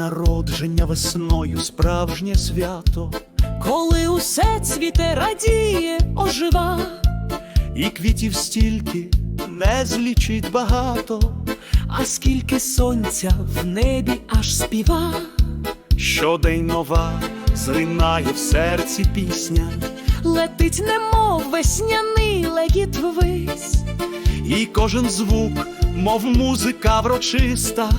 народження весною справжнє свято, коли усе цвіте радіє, ожива, і квітів стільки не злічить багато, а скільки сонця в небі аж співа, щодень нова зринає в серці пісня, летить, немов весняний легіт ввись, і кожен звук, мов музика врочиста,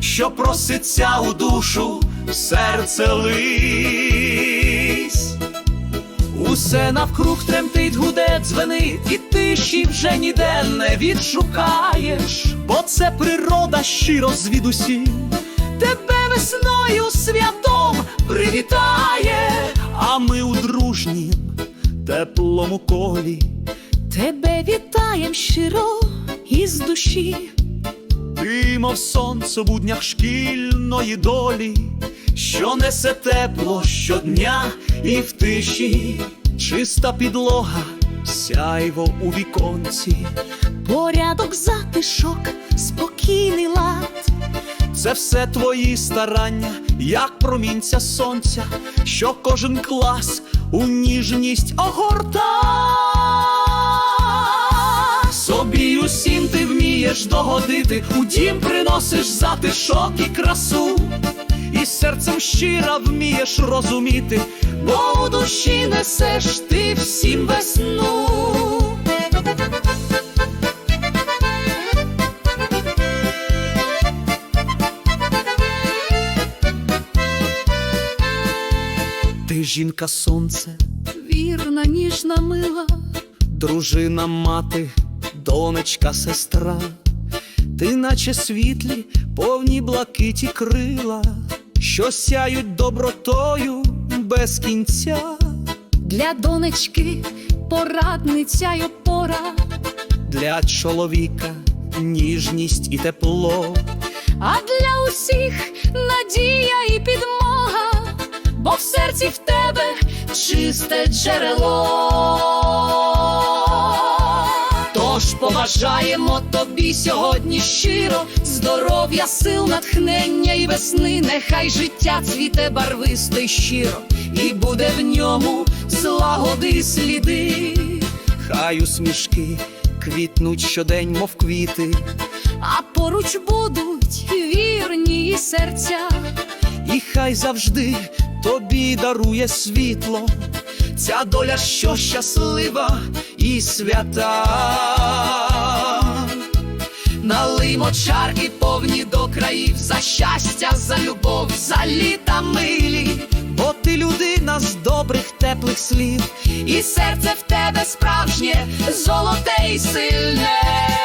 що проситься у душу, серце лись. усе навкруг тремтить, гуде, дзвенить, і тиші вже ніде не відшукаєш. Бо це природа щиро звідусім, Тебе весною святом привітає, а ми у дружнім, теплому колі. тебе вітаєм щиро із душі. Мов сонце буднях шкільної долі, що несе тепло щодня і в тиші, чиста підлога, сяйво у віконці. Порядок затишок, спокійний лад, Це все твої старання, як промінця сонця, що кожен клас у ніжність огорта. Собі усім ти вмієш догодити, у дім приносиш затишок і красу, і серцем щира вмієш розуміти, бо у душі несеш ти всім весну. ти жінка сонце, Вірна, ніжна, мила, дружина, мати, донечка, сестра, ти, наче світлі, повні блакиті крила, що сяють добротою без кінця. для донечки порадниця й опора, Для чоловіка ніжність і тепло, а для усіх надія і підмога, бо в серці в тебе чисте джерело. Побажаємо тобі сьогодні щиро здоров'я, сил, натхнення і весни. Нехай життя цвіте барвисто й щиро, і буде в ньому злагоди сліди. хай усмішки квітнуть щодень, мов квіти, А поруч будуть вірні серця, і хай завжди тобі дарує світло, ця доля, що щаслива і свята. налиймо чарки повні до країв за щастя, за любов, за літа милі, Бо ти людина з добрих теплих слів. і серце в тебе справжнє, золоте й сильне.